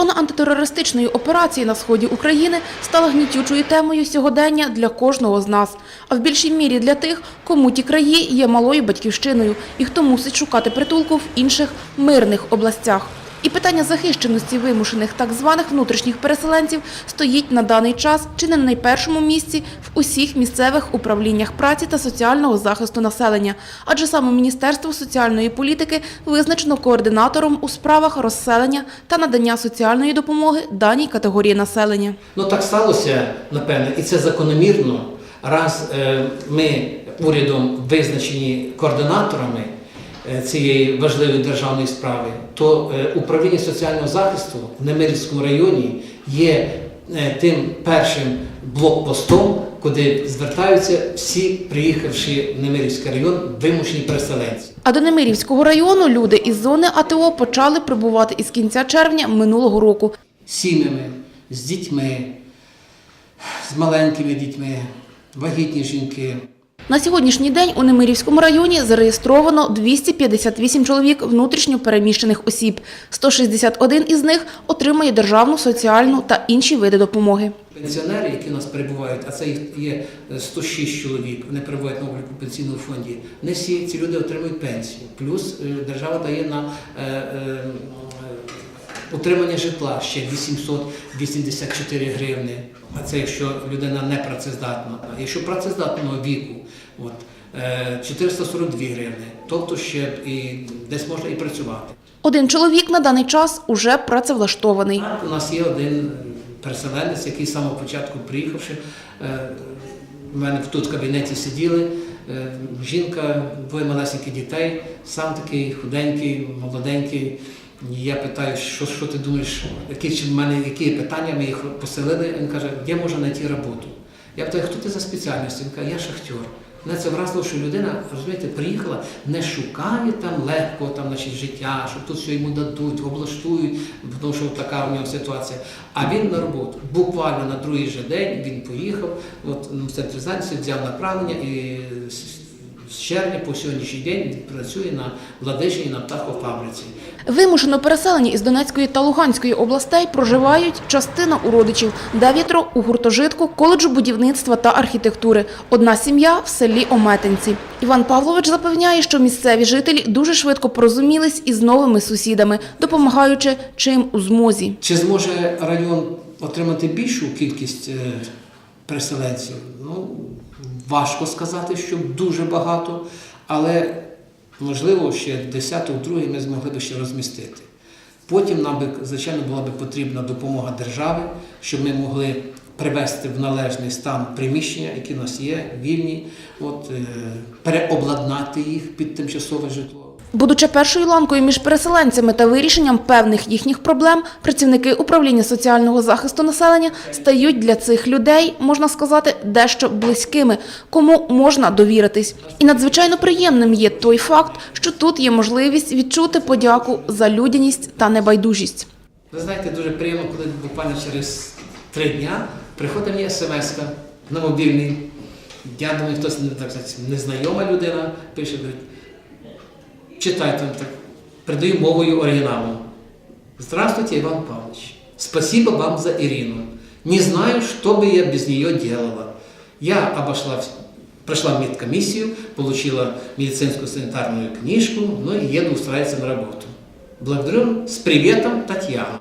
антитерористичної операції на сході України стала гнітючою темою сьогодення для кожного з нас, а в більшій мірі для тих, кому ті краї є малою батьківщиною і хто мусить шукати притулку в інших мирних областях. І питання захищеності вимушених так званих внутрішніх переселенців стоїть на даний час чи не на найпершому місці в усіх місцевих управліннях праці та соціального захисту населення, адже саме Міністерство соціальної політики визначено координатором у справах розселення та надання соціальної допомоги даній категорії населення. Ну так сталося, напевне, і це закономірно. Раз е, ми урядом визначені координаторами цієї важливої державної справи, то е, управління соціального захисту в Немирівському районі є е, тим першим блокпостом, куди звертаються всі, приїхавши в Немирівський район, вимушені переселенці. А до Немирівського району люди із зони АТО почали прибувати із кінця червня минулого року. сім'ями, з дітьми, з маленькими дітьми, вагітні жінки. На сьогоднішній день у Немирівському районі зареєстровано 258 чоловік внутрішньо переміщених осіб. 161 із них отримає державну, соціальну та інші види допомоги. Пенсіонери, які у нас перебувають, а це їх є 106 чоловік, вони перебувають на обліку в пенсійному фонді. Не всі ці люди отримують пенсію. Плюс е, держава дає на е, е, утримання житла ще 884 гривни. А це якщо людина не працездатна. А якщо працездатного віку, от, е, 442 гривни. Тобто ще і десь можна і працювати. Один чоловік на даний час уже працевлаштований. У нас є один переселенець, який з самого початку приїхавши, е, в мене тут в кабінеті сиділи. е, Жінка, двоє малесеньких дітей, сам такий худенький, молоденький. Я питаю, що, що ти думаєш, які чи в мене які питання, ми їх поселили. Він каже, де можна знайти роботу? Я питаю, хто ти за спеціальністю? Він каже, я шахтер. Мене це вразило, що людина, розумієте, приїхала, не шукає там легко там, значить, життя, що тут все йому дадуть, облаштують, тому що така у нього ситуація. А він на роботу. Буквально на другий же день він поїхав, от ну, в центрі зайнятості взяв направлення і з- червня по сьогоднішній день працює на Владичині на птахофабриці. Вимушено переселені із Донецької та Луганської областей проживають частина у родичів, дев'ятеро у гуртожитку коледжу будівництва та архітектури. Одна сім'я в селі Ометенці. Іван Павлович запевняє, що місцеві жителі дуже швидко порозумілись із новими сусідами, допомагаючи чим у змозі. Чи зможе район отримати більшу кількість е, переселенців? Ну, важко сказати, що дуже багато, але можливо ще десяток другий ми змогли би ще розмістити. Потім нам би, звичайно, була би потрібна допомога держави, щоб ми могли привести в належний стан приміщення, які у нас є, вільні, от, е, переобладнати їх під тимчасове житло. Будучи першою ланкою між переселенцями та вирішенням певних їхніх проблем, працівники управління соціального захисту населення стають для цих людей, можна сказати, дещо близькими, кому можна довіритись. І надзвичайно приємним є той факт, що тут є можливість відчути подяку за людяність та небайдужість. Ви знаєте, дуже приємно, коли буквально через три дня приходить мені смс на мобільний. Я думаю, хтось не незнайома людина пише, говорить, читайте так, передаю мовою оригіналу. Здравствуйте, Иван Павлович. Спасибо вам за Ирину. Не знаю, что бы я без нее делала. Я обошла, прошла медкомиссию, получила медицинскую санитарную книжку, ну и еду устраиваться на работу. Благодарю. С приветом, Татьяна.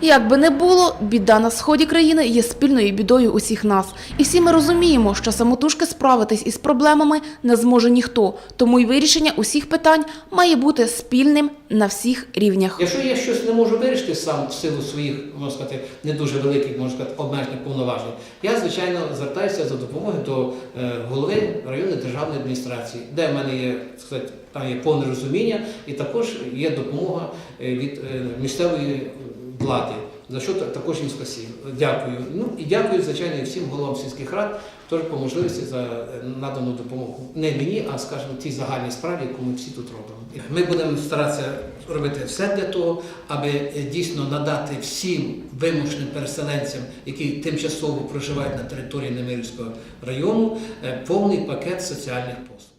Як би не було, біда на сході країни є спільною бідою усіх нас. І всі ми розуміємо, що самотужки справитись із проблемами не зможе ніхто. Тому й вирішення усіх питань має бути спільним на всіх рівнях. Якщо я щось не можу вирішити сам в силу своїх, можна сказати, не дуже великих, можна сказати, обмежених повноважень, я, звичайно, звертаюся за допомогою до е, голови районної державної адміністрації, де в мене є, сказати, там є повне розуміння, і також є допомога е, від е, місцевої влади. За що та- також їм спасибо. Дякую. Ну і дякую, звичайно, і всім головам сільських рад теж по можливості за е, надану допомогу. Не мені, а скажімо, тій загальній справі, яку ми всі тут робимо. Ми будемо старатися робити все для того, аби е, дійсно надати всім вимушеним переселенцям, які тимчасово проживають на території Немирівського району, е, повний пакет соціальних послуг.